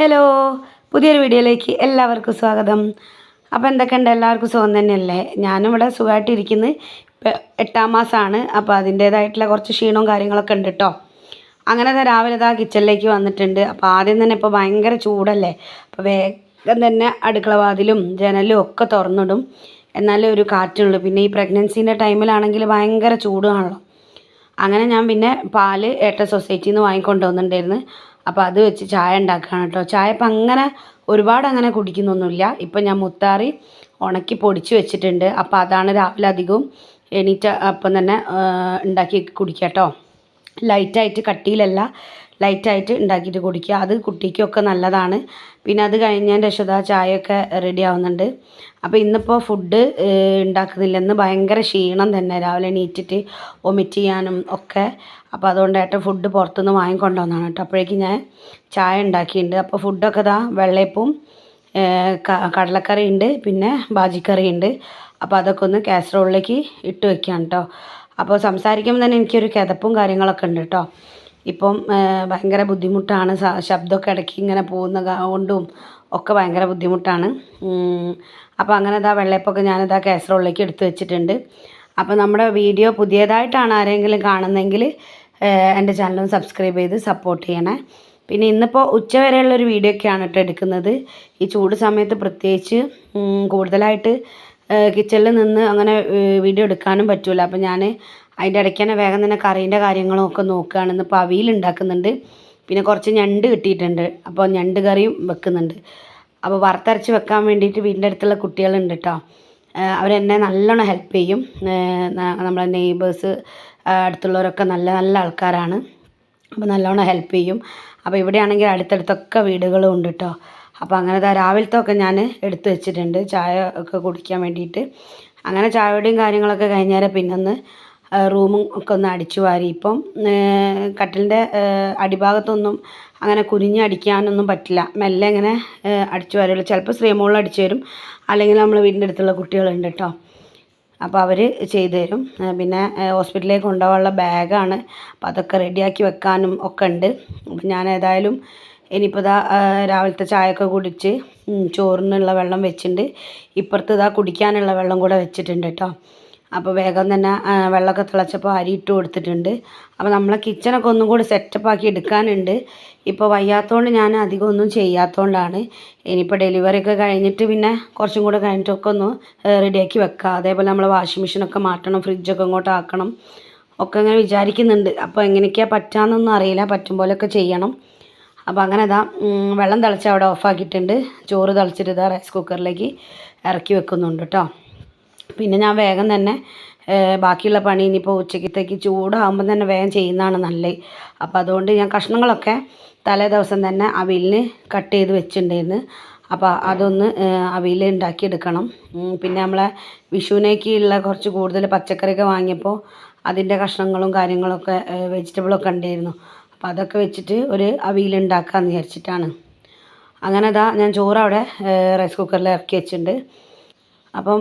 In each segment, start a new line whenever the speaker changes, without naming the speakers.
Hello പുതിയൊരു വീഡിയോയിലേക്ക് എല്ലാവർക്കും സ്വാഗതം. അപ്പോൾ എന്തൊക്കെയുണ്ട്? എല്ലാവർക്കും സുഖം തന്നെയല്ലേ? ഞാനും ഇവിടെ സുഖമായിട്ടിരിക്കുന്നു. ഇപ്പം എട്ടാം മാസമാണ് അപ്പോൾ അതിന്റേതായിട്ടുള്ള കുറച്ച് ക്ഷീണവും കാര്യങ്ങളൊക്കെ ഉണ്ട് കേട്ടോ അങ്ങനെ തന്നെ രാവിലെ ഇതാ കിച്ചണിലേക്ക് വന്നിട്ടുണ്ട്. അപ്പോൾ ആദ്യം തന്നെ ഇപ്പോൾ ഭയങ്കര ചൂടല്ലേ? അപ്പോൾ വേഗം തന്നെ അടുക്കള വാതിലും ജനലും ഒക്കെ തുറന്നിടും. എന്നാലേ ഒരു കാറ്റുള്ളൂ. പിന്നെ ഈ പ്രഗ്നൻസീന്റെ ടൈമിലാണെങ്കിൽ ഭയങ്കര ചൂടാണല്ലോ അങ്ങനെ ഞാൻ പിന്നെ പാൽ ഏട്ട സൊസൈറ്റിയിൽ നിന്ന് വാങ്ങിക്കൊണ്ട് വന്നിട്ടുണ്ടായിരുന്നു അപ്പോൾ അത് വെച്ച് ചായ ഉണ്ടാക്കുകയാണ് കേട്ടോ. ചായ ഇപ്പം അങ്ങനെ ഒരുപാട് അങ്ങനെ കുടിക്കുന്നൊന്നുമില്ല. ഇപ്പം ഞാൻ മുത്താറി ഉണക്കി പൊടിച്ച് വെച്ചിട്ടുണ്ട്. അപ്പോൾ അതാണ് രാവിലെ അധികവും എണീറ്റ അപ്പം തന്നെ ഉണ്ടാക്കി കുടിക്കുക കേട്ടോ. ലൈറ്റായിട്ട് കട്ടിയിലല്ല ലൈറ്റായിട്ട് ഉണ്ടാക്കിയിട്ട് കുടിക്കുക. അത് കുട്ടിക്കൊക്കെ നല്ലതാണ്. പിന്നെ അത് കഴിഞ്ഞതിന്റെ ശേഷം ചായയൊക്കെ റെഡി ആവുന്നുണ്ട്. അപ്പോൾ ഇന്നിപ്പോൾ ഫുഡ് ഉണ്ടാക്കുന്നില്ലെന്ന് ഭയങ്കര ക്ഷീണം തന്നെ. രാവിലെ എണീറ്റിട്ട് വൊമിറ്റ് ചെയ്യാനും ഒക്കെ. അപ്പോൾ അതുകൊണ്ട് ഏട്ടൻ ഫുഡ് പുറത്തുനിന്ന് വാങ്ങിക്കൊണ്ടുവന്നാണ് കേട്ടോ. അപ്പോഴേക്കും ഞാൻ ചായ ഉണ്ടാക്കിയിട്ടുണ്ട്. അപ്പോൾ ഫുഡൊക്കെ ഇതാ വെള്ളയപ്പവും കടലക്കറി ഉണ്ട് പിന്നെ ബാജിക്കറി ഉണ്ട് അപ്പോൾ അതൊക്കെ ഒന്ന് കാസറോളിലേക്ക് ഇട്ട് വയ്ക്കുകയാണ് കേട്ടോ. അപ്പോൾ സംസാരിക്കുമ്പോൾ തന്നെ എനിക്കൊരു കിതപ്പും കാര്യങ്ങളൊക്കെ ഉണ്ട് കേട്ടോ. ഇപ്പം ഭയങ്കര ബുദ്ധിമുട്ടാണ്. ശബ്ദമൊക്കെ ഇടയ്ക്ക് ഇങ്ങനെ പോകുന്ന കൊണ്ടും ഒക്കെ ഭയങ്കര ബുദ്ധിമുട്ടാണ്. അപ്പോൾ അങ്ങനെ ഇതാ വെള്ളയപ്പൊക്കെ ഞാനിതാ കാസറോളിലേക്ക് എടുത്തു വെച്ചിട്ടുണ്ട്. അപ്പോൾ നമ്മുടെ വീഡിയോ പുതിയതായിട്ടാണ് ആരെങ്കിലും കാണുന്നതെങ്കിൽ എന്റെ ചാനൽ സബ്സ്ക്രൈബ് ചെയ്ത് സപ്പോർട്ട് ചെയ്യണേ. പിന്നെ ഇന്നിപ്പോൾ ഉച്ചവരെയുള്ളൊരു വീഡിയോ ഒക്കെയാണ് കേട്ടോ എടുക്കുന്നത്. ഈ ചൂട് സമയത്ത് പ്രത്യേകിച്ച് കൂടുതലായിട്ട് കിച്ചണിൽ നിന്ന് അങ്ങനെ വീഡിയോ എടുക്കാനും പറ്റില്ല അപ്പോൾ ഞാൻ അതിന്റെ ഇടയ്ക്ക് തന്നെ വേഗം തന്നെ കറീന്റെ കാര്യങ്ങളും ഒക്കെ ഇപ്പോൾ ഇന്നിപ്പോൾ അവിയൽ ഉണ്ടാക്കുന്നുണ്ട്. പിന്നെ കുറച്ച് ഞണ്ട് കിട്ടിയിട്ടുണ്ട്. അപ്പോൾ ഞണ്ട് കറിയും വെക്കുന്നുണ്ട്. അപ്പോൾ വറുത്തരച്ച് വെക്കാൻ വേണ്ടിയിട്ട് വീടിന്റെ അടുത്തുള്ള കുട്ടികളുണ്ട് കേട്ടോ. അവരെന്നെ നല്ലോണം ഹെൽപ്പ് ചെയ്യും. നമ്മളെ നെയ്ബേഴ്സ് അടുത്തുള്ളവരൊക്കെ നല്ല നല്ല ആൾക്കാരാണ്. അപ്പോൾ നല്ലോണം ഹെൽപ്പ് ചെയ്യും. അപ്പോൾ ഇവിടെയാണെങ്കിൽ അടുത്തടുത്തൊക്കെ വീടുകളും ഉണ്ട് കേട്ടോ. അപ്പോൾ അങ്ങനെ രാവിലത്തെ ഒക്കെ ഞാൻ എടുത്ത് വെച്ചിട്ടുണ്ട്. ചായ ഒക്കെ കുടിക്കാൻ വേണ്ടിയിട്ട്. അങ്ങനെ ചായയുടെയും കാര്യങ്ങളൊക്കെ കഴിഞ്ഞാൽ പിന്നെ ഒന്ന് റൂമും ഒക്കെ ഒന്ന് അടിച്ചു വാരി. ഇപ്പം കട്ടിലിന്റെ അടിഭാഗത്തൊന്നും അങ്ങനെ കുനിഞ്ഞ് അടിക്കാനൊന്നും പറ്റില്ല. മെല്ലെ ഇങ്ങനെ അടിച്ചു വാരുള്ളൂ ചിലപ്പോൾ ശ്രീമോളിൽ അടിച്ചു തരും അല്ലെങ്കിൽ നമ്മൾ വീടിന്റെ അടുത്തുള്ള കുട്ടികളുണ്ട് കേട്ടോ. അപ്പോൾ അവർ ചെയ്തു തരും. പിന്നെ ഹോസ്പിറ്റലിലേക്ക് കൊണ്ടുപോകാനുള്ള ബാഗാണ്. അപ്പോൾ അതൊക്കെ റെഡിയാക്കി വെക്കാനും ഒക്കെ ഉണ്ട്. അപ്പം ഞാൻ ഏതായാലും ഇനിയിപ്പോൾ ഇതാ രാവിലത്തെ ചായയൊക്കെ കുടിച്ച് ചോറിനുള്ള വെള്ളം വെച്ചിട്ടുണ്ട്. ഇപ്പുറത്ത് ഇതാ കുടിക്കാനുള്ള വെള്ളം കൂടെ വെച്ചിട്ടുണ്ട് കേട്ടോ. അപ്പോൾ വേഗം തന്നെ വെള്ളമൊക്കെ തിളച്ചപ്പോൾ അരി ഇട്ട് കൊടുത്തിട്ടുണ്ട്. അപ്പോൾ നമ്മളെ കിച്ചണൊക്കെ ഒന്നും കൂടി സെറ്റപ്പ് ആക്കി എടുക്കാനുണ്ട്. ഇപ്പോൾ വയ്യാത്തതുകൊണ്ട് ഞാൻ അധികം ഒന്നും ചെയ്യാത്തതുകൊണ്ടാണ് ഇനിയിപ്പോൾ ഡെലിവറി ഒക്കെ കഴിഞ്ഞിട്ട് പിന്നെ കുറച്ചും കൂടെ കഴിഞ്ഞിട്ടൊക്കെ ഒന്ന് റെഡിയാക്കി വെക്കുക അതേപോലെ നമ്മൾ വാഷിംഗ് മെഷീനൊക്കെ മാറ്റണം ഫ്രിഡ്ജൊക്കെ ഇങ്ങോട്ട് ആക്കണം. ഒക്കെ അങ്ങനെ വിചാരിക്കുന്നുണ്ട്. അപ്പോൾ എങ്ങനെയൊക്കെയാണ് പറ്റാമെന്നൊന്നും അറിയില്ല. പറ്റും പോലെയൊക്കെ ചെയ്യണം. അപ്പോൾ അങ്ങനെ ഇതാ വെള്ളം തിളച്ച് അവിടെ ഓഫാക്കിയിട്ടുണ്ട് ചോറ് തിളച്ചിട്ട് ഇതാ റൈസ് കുക്കറിലേക്ക് ഇറക്കി വെക്കുന്നുണ്ട് കേട്ടോ പിന്നെ ഞാൻ വേഗം തന്നെ ബാക്കിയുള്ള പണി ഇനിയിപ്പോൾ ഉച്ചക്കത്തേക്ക് ചൂടാകുമ്പോൾ തന്നെ വേഗം ചെയ്യുന്നതാണ് നല്ലത്. അപ്പോൾ അതുകൊണ്ട് ഞാൻ കഷ്ണങ്ങളൊക്കെ തലേ ദിവസം തന്നെ അവിയലിന് കട്ട് ചെയ്ത് വെച്ചിട്ടുണ്ടായിരുന്നു. അപ്പോൾ അതൊന്ന് അവിയിൽ ഉണ്ടാക്കിയെടുക്കണം പിന്നെ നമ്മളെ വിഷുവിനേക്കുള്ള കുറച്ച് കൂടുതൽ പച്ചക്കറിയൊക്കെ വാങ്ങിയപ്പോൾ അതിന്റെ കഷ്ണങ്ങളും കാര്യങ്ങളൊക്കെ വെജിറ്റബിളൊക്കെ ഉണ്ടായിരുന്നു. അപ്പോൾ അതൊക്കെ വെച്ചിട്ട് ഒരു അവിയൽ ഉണ്ടാക്കാമെന്ന് വിചാരിച്ചിട്ടാണ്. അങ്ങനെ അതാ ഞാൻ ചോറ് അവിടെ റൈസ് കുക്കറിൽ ഇറക്കി വെച്ചിട്ടുണ്ട്. അപ്പം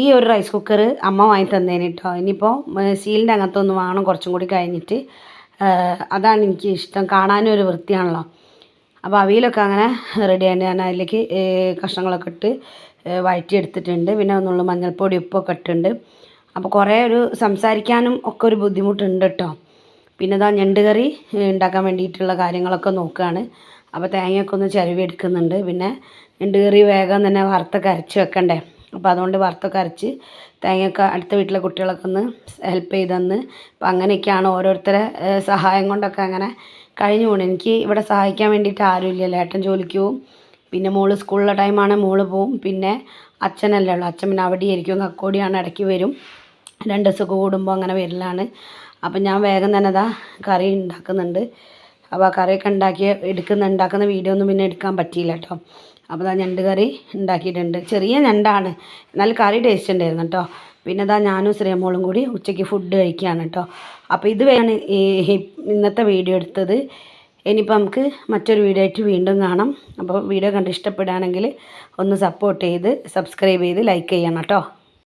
ഈ- ഒരു റൈസ് കുക്കർ അമ്മ വാങ്ങി തന്നേന് കേട്ടോ ഇനിയിപ്പോൾ സീലിന്റെ അകത്തൊന്ന് വാങ്ങണം കുറച്ചും കൂടി കഴിഞ്ഞിട്ട്. അതാണ് എനിക്ക് ഇഷ്ടം. കാണാനും ഒരു വൃത്തിയാണല്ലോ. അപ്പോൾ അവിയിലൊക്കെ അങ്ങനെ റെഡി ആയിട്ട് ഞാൻ അതിലേക്ക് കഷ്ണങ്ങളൊക്കെ ഇട്ട് വഴറ്റിയെടുത്തിട്ടുണ്ട്. പിന്നെ ഒന്നുള്ള മഞ്ഞൾപ്പൊടി ഉപ്പൊക്കെ ഇട്ടുണ്ട് അപ്പോൾ കുറേ ഒരു സംസാരിക്കാനും ഒക്കെ ഒരു ബുദ്ധിമുട്ടുണ്ട് കേട്ടോ പിന്നെ ഇതാ ഞണ്ട് കറി ഉണ്ടാക്കാൻ വേണ്ടിയിട്ടുള്ള കാര്യങ്ങളൊക്കെ നോക്കുകയാണ് അപ്പോൾ തേങ്ങയൊക്കെ ഒന്ന് ചിരവി എടുക്കുന്നുണ്ട്. പിന്നെ കറി വേഗം തന്നെ വറുത്തൊക്കെ അരച്ച് വെക്കണ്ടേ? അപ്പോൾ അതുകൊണ്ട് വറുത്തൊക്കെ അരച്ച് തേങ്ങയൊക്കെ അടുത്ത വീട്ടിലെ കുട്ടികളൊക്കെ ഒന്ന് ഹെൽപ്പ് ചെയ്തെന്ന്. അപ്പോൾ അപ്പം അങ്ങനെയൊക്കെയാണ് ഓരോരുത്തരെ സഹായം കൊണ്ടൊക്കെ അങ്ങനെ കഴിഞ്ഞു പോകണം എനിക്ക് ഇവിടെ സഹായിക്കാൻ വേണ്ടിയിട്ട് ആരുമില്ലല്ലോ. ഏട്ടൻ ജോലിക്ക് പോവും. പിന്നെ മോൾ സ്കൂളിലെ ടൈമാണ് മോൾ പോവും. പിന്നെ അച്ഛനല്ലേ ഉള്ളൂ. അച്ഛൻ പിന്നെ അവിടെ ആയിരിക്കും കക്കോടിയാണ് ഇടയ്ക്ക് വരും. രണ്ട് ദിവസമൊക്കെ കൂടുമ്പോൾ അങ്ങനെ വരലാണ്. അപ്പം ഞാൻ വേഗം തന്നെ അതാ കറി ഉണ്ടാക്കുന്നുണ്ട്. അപ്പോൾ ആ കറിയൊക്കെ ഉണ്ടാക്കി എടുക്കുന്ന ഉണ്ടാക്കുന്ന വീഡിയോ ഒന്നും പിന്നെ എടുക്കാൻ പറ്റിയില്ല കേട്ടോ. അപ്പോൾ അതാ ഞണ്ട് കറി ഉണ്ടാക്കിയിട്ടുണ്ട്. ചെറിയ ഞണ്ടാണ്. എന്നാൽ കറി ടേസ്റ്റ് ഉണ്ടായിരുന്നു കേട്ടോ. പിന്നെ അതാ ഞാനും ശ്രീമോളും കൂടി ഉച്ചയ്ക്ക് ഫുഡ് കഴിക്കുകയാണ് കേട്ടോ. അപ്പോൾ ഇത് വേണം ഈ ഇന്നത്തെ വീഡിയോ എടുത്തത്. ഇനിയിപ്പോൾ നമുക്ക് മറ്റൊരു വീഡിയോ ആയിട്ട് വീണ്ടും കാണാം. അപ്പോൾ വീഡിയോ കണ്ട് ഇഷ്ടപ്പെടുകയാണെങ്കിൽ ഒന്ന് സപ്പോർട്ട് ചെയ്ത് സബ്സ്ക്രൈബ് ചെയ്ത് ലൈക്ക് ചെയ്യണം കേട്ടോ.